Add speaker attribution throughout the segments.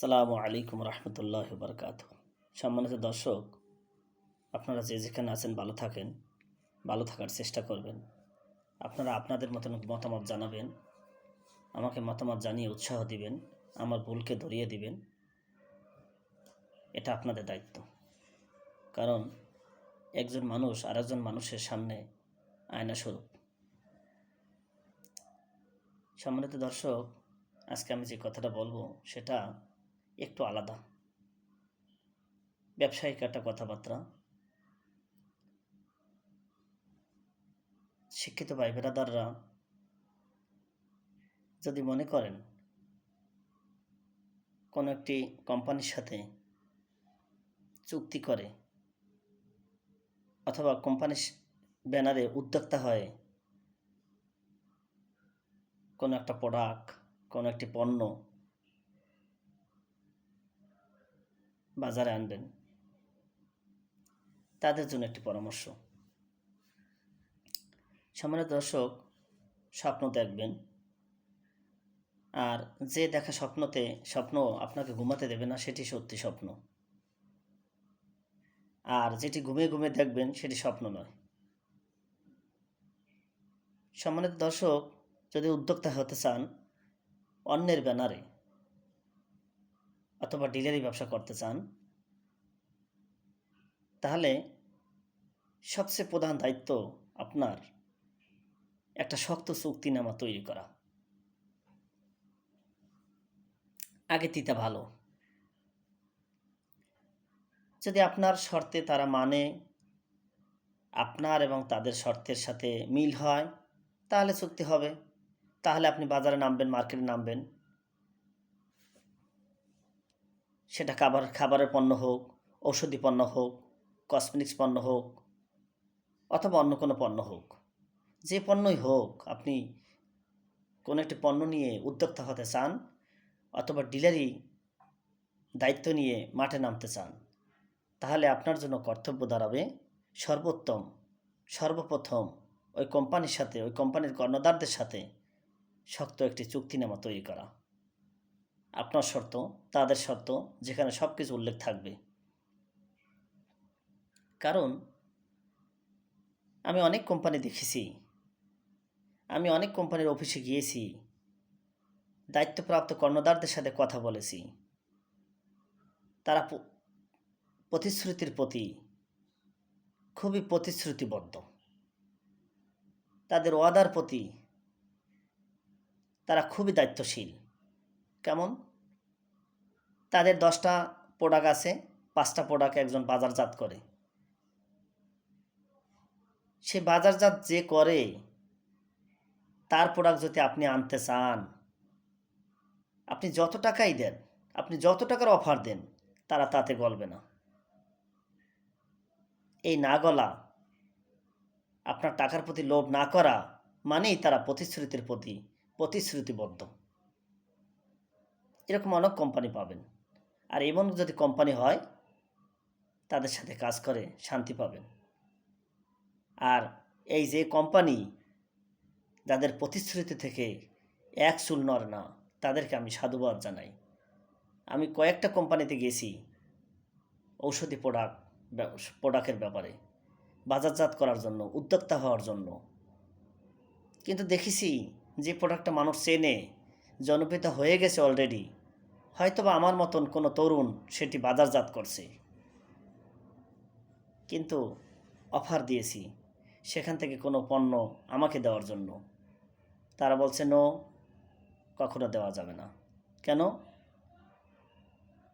Speaker 1: আসসালামু আলাইকুম রহমতুল্লাহ বরকাত সম্মানিত দর্শক, আপনারা যে যেখানে আছেন ভালো থাকেন, ভালো থাকার চেষ্টা করবেন। আপনারা আপনাদের মতন মতামত জানাবেন, আমাকে মতামত জানিয়ে উৎসাহ দিবেন, আমার ভুলকে ধরিয়ে দিবেন, এটা আপনাদের দায়িত্ব। কারণ একজন মানুষ আরেকজন মানুষের সামনে আয়না স্বরূপ সম্মানিত দর্শক, আজকে আমি যে কথাটা বলব, সেটা একটু আলাদা। ব্যবসায়িক একটা কথাবার্তা। শিক্ষিত ভাই বেরাদাররা যদি মনে করেন, কোনো একটি কোম্পানির সাথে চুক্তি করে অথবা কোম্পানির ব্যানারে উদ্যোক্তা হয় কোনো একটা প্রোডাক্ট, কোনো একটি পণ্য বাজারে আনবেন। তাদের জন্য একটি পরামর্শ। সামান্য দর্শক, স্বপ্ন দেখবেন। আর যে দেখা স্বপ্নতে, স্বপ্ন আপনাকে ঘুমাতে দেবে না, সেটি সত্যি স্বপ্ন। আর যেটি ঘুমিয়ে ঘুমিয়ে দেখবেন, সেটি স্বপ্ন নয়। সম্মানিত দর্শক, যদি উদ্যোক্তা হতে চান, অন্যের ব্যানারে অথবা ডিলারি ব্যবসা করতে চান, তাহলে সবচেয়ে প্রধান দায়িত্ব আপনার একটা শক্ত চুক্তিনামা তৈরি করা। আগে তিতা ভালো। যদি আপনার শর্তে তারা মানে আপনার এবং তাদের শর্তের সাথে মিল হয়, তাহলে চুক্তি হবে। তাহলে আপনি বাজারে নামবেন, মার্কেটে নামবেন। সেটা খাবার, খাবারের পণ্য হোক, ঔষধি পণ্য হোক কসমেটিক্স পণ্য হোক, অথবা অন্য কোনো পণ্য হোক, যে পণ্যই হোক, আপনি কোনো একটি পণ্য নিয়ে উদ্যোক্তা হতে চান অথবা ডিলারি দায়িত্ব নিয়ে মাঠে নামতে চান, তাহলে আপনার জন্য কর্তব্য দাঁড়াবে সর্বোত্তম, সর্বপ্রথম ওই কোম্পানির সাথে, ওই কোম্পানির কর্ণধারদের সাথে শক্ত একটি চুক্তিনামা তৈরি করা। আপনার শর্ত, তাদের শর্ত, যেখানে সব কিছু উল্লেখ থাকবে। কারণ, আমি অনেক কোম্পানি দেখেছি। আমি অনেক কোম্পানির অফিসে গিয়েছি। দায়িত্বপ্রাপ্ত কর্ণধারদের সাথে কথা বলেছি। তারা প্রতিশ্রুতির প্রতি খুবই প্রতিশ্রুতিবদ্ধ। তাদের ওয়াদার প্রতি তারা খুবই দায়িত্বশীল। কেমন? তাদের দশটা প্রোডাক্ট আছে, পাঁচটা প্রোডাক্ট একজন বাজারজাত করে। সে বাজারজাত যে করে, তার প্রোডাক্ট যদি আপনি আনতে চান, আপনি যত টাকাই দেন, আপনি যত টাকার অফার দেন, তারা তাতে গলবে না। এই না গলা, আপনার টাকার প্রতি লোভ না করা মানেই তারা প্রতিশ্রুতির প্রতি, প্রতিশ্রুতিবদ্ধ। এরকম অনেক কোম্পানি পাবেন। আর এমন যদি কোম্পানি হয়, তাদের সাথে কাজ করে শান্তি পাবেন। আর এই যে কোম্পানি যাদের প্রতিশ্রুতি থেকে এক চুল নর না, তাদেরকে আমি সাধুবাদ জানাই। আমি কয়েকটা কোম্পানিতে গেছি, ঔষধি প্রোডাক্ট প্রোডাক্টের ব্যাপারে। বাজারজাত করার জন্য, উদ্যোক্তা হওয়ার জন্য। কিন্তু দেখেছি, যে প্রোডাক্টটা মানুষ চেনে, জনপ্রিয়তা হয়ে গেছে অলরেডি হয়তো বা আমার মতন কোনো তরুণ সেটি বাজারজাত করছে। কিন্তু অফার দিয়েছি, সেখান থেকে কোনো পণ্য আমাকে দেওয়ার জন্য। তারা বলছে, নো, কখনো দেওয়া যাবে না। কেন?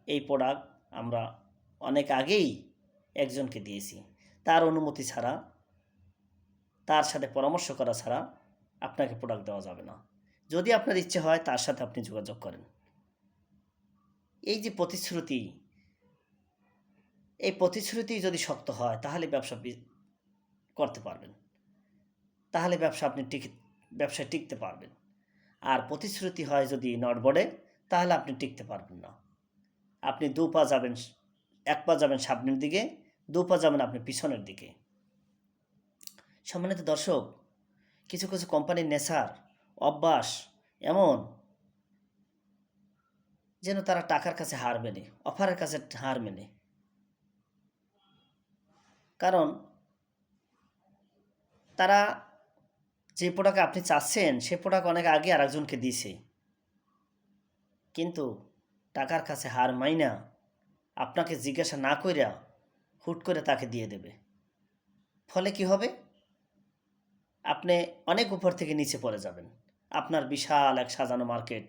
Speaker 1: এই প্রোডাক্ট আমরা অনেক আগেই একজনকে দিয়েছি। তার অনুমতি ছাড়া, তার সাথে পরামর্শ করা ছাড়া আপনাকে প্রোডাক্ট দেওয়া যাবে না। যদি আপনার ইচ্ছে হয়, তার সাথে আপনি যোগাযোগ করেন। এই যে প্রতিশ্রুতি, এই প্রতিশ্রুতি যদি শক্ত হয়, তাহলে ব্যবসা করতে পারবেন। তাহলে ব্যবসা আপনি টিকে, ব্যবসায় টিকতে পারবেন। আর প্রতিশ্রুতি হয় যদি নড়বড়ে তাহলে আপনি টিকতে পারবেন না। আপনি দু পা যাবেন, এক পা যাবেন সামনের দিকে, দু পা যাবেন আপনি পিছনের দিকে। সম্মানিত দর্শক, কিছু কিছু কোম্পানির নেশার অভ্যাস এমন যেন তারা টাকার কাছে হার মেনে, অফারের কাছে হার মেনে। কারণ তারা যে প্রোডাক্ট আপনি চাচ্ছেন, সে প্রোডাক্ট অনেক আগে আরেকজনকে দিছে কিন্তু টাকার কাছে হার মাইনা আপনাকে জিজ্ঞাসা না কইরা হুট করে তাকে দিয়ে দেবে। ফলে কি হবে? আপনি অনেক উপর থেকে নিচে পড়ে যাবেন। আপনার বিশাল এক সাজানো মার্কেট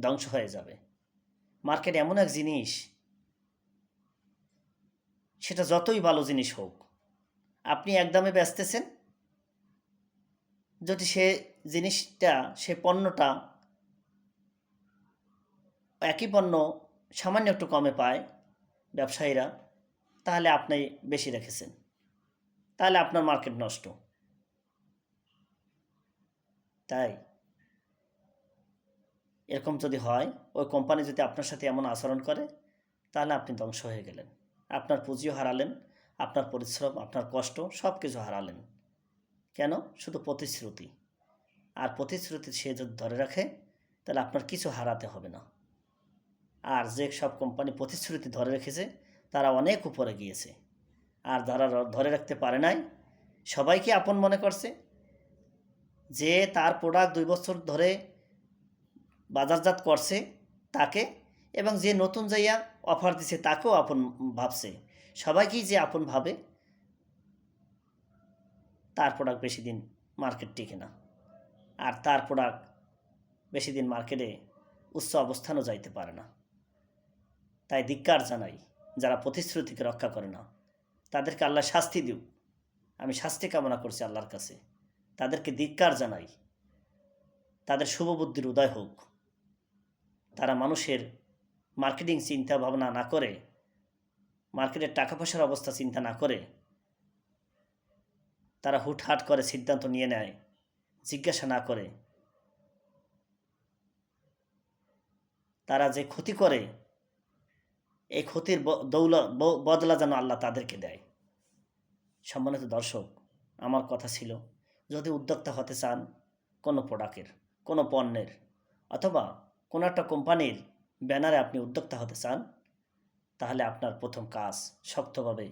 Speaker 1: ধ্বংস হয়ে যাবে। মার্কেট এমন এক জিনিস, সেটা যতই ভালো জিনিস হোক, আপনি একদমে বেচতেছেন, যদি সে জিনিসটা, সে পণ্যটা একই পণ্য সামান্য একটু কমে পায় ব্যবসায়ীরা, তাহলে আপনি বেশি রেখেছেন। তাহলে আপনার মার্কেট নষ্ট। তাই এরকম যদি হয়, ওই কোম্পানি যদি আপনার সাথে এমন আচরণ করে, তাহলে আপনি ধ্বংস হয়ে গেলেন। আপনার পুঁজিও হারালেন, আপনার পরিশ্রম, আপনার কষ্ট সব কিছু হারালেন। কেন? শুধু প্রতিশ্রুতি। আর প্রতিশ্রুতি সে যদি ধরে রাখে, তাহলে আপনার কিছু হারাতে হবে না। আর যে সব কোম্পানি প্রতিশ্রুতি ধরে রেখেছে, তারা অনেক উপরে গিয়েছে। আর যারা ধরে রাখতে পারে নাই, সবাইকে আপন মনে করছে। যে তার প্রোডাক্ট দুই বছর ধরে বাজারজাত করছে তাকে এবং যে নতুন যাইয়া অফার দিছে তাকেও আপন ভাবছে। সবাইকেই যে আপন ভাবে, তার প্রোডাক্ট বেশি দিন মার্কেট টিকে না। আর তার প্রোডাক্ট বেশি দিন মার্কেটে উচ্চ অবস্থানও যাইতে পারে না। তাই ধিক্কার জানাই, যারা প্রতিশ্রুতিকে রক্ষা করে না, তাদেরকে আল্লাহ শাস্তি দিও আমি শাস্তি কামনা করছি আল্লাহর কাছে। তাদেরকে ধিক্কার জানাই। তাদের শুভবুদ্ধির উদয় হোক। তারা মানুষের মার্কেটিং চিন্তা ভাবনা না করে, মার্কেটের টাকা পয়সার অবস্থা চিন্তা না করে, তারা হুটহাট করে সিদ্ধান্ত নিয়ে নেয়, জিজ্ঞাসা না করে। তারা যে ক্ষতি করে, এই ক্ষতির দৌলা বদলা যেন আল্লাহ তাদেরকে দেয়। সম্মানিত দর্শক, আমার কথা ছিল, যদি উদ্যোক্তা হতে চান কোনো প্রোডাক্টের, কোনো পণ্যের, অথবা কোনো একটা কোম্পানির ব্যানারে আপনি উদ্যোক্তা হতে চান, তাহলে আপনার প্রথম কাজ শক্তভাবে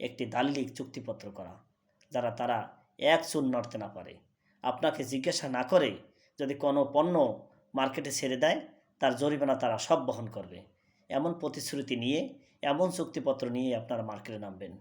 Speaker 1: একটি দালিলিক চুক্তিপত্র করা, যারা তারা এক চুল নড়তে না পারে। আপনাকে জিজ্ঞাসা না করে যদি কোনো পণ্য মার্কেটে ছেড়ে দেয়, তার জরিমানা তারা সব বহন করবে। এমন প্রতিশ্রুতি নিয়ে, এমন চুক্তিপত্র নিয়ে আপনারা মার্কেটে নামবেন।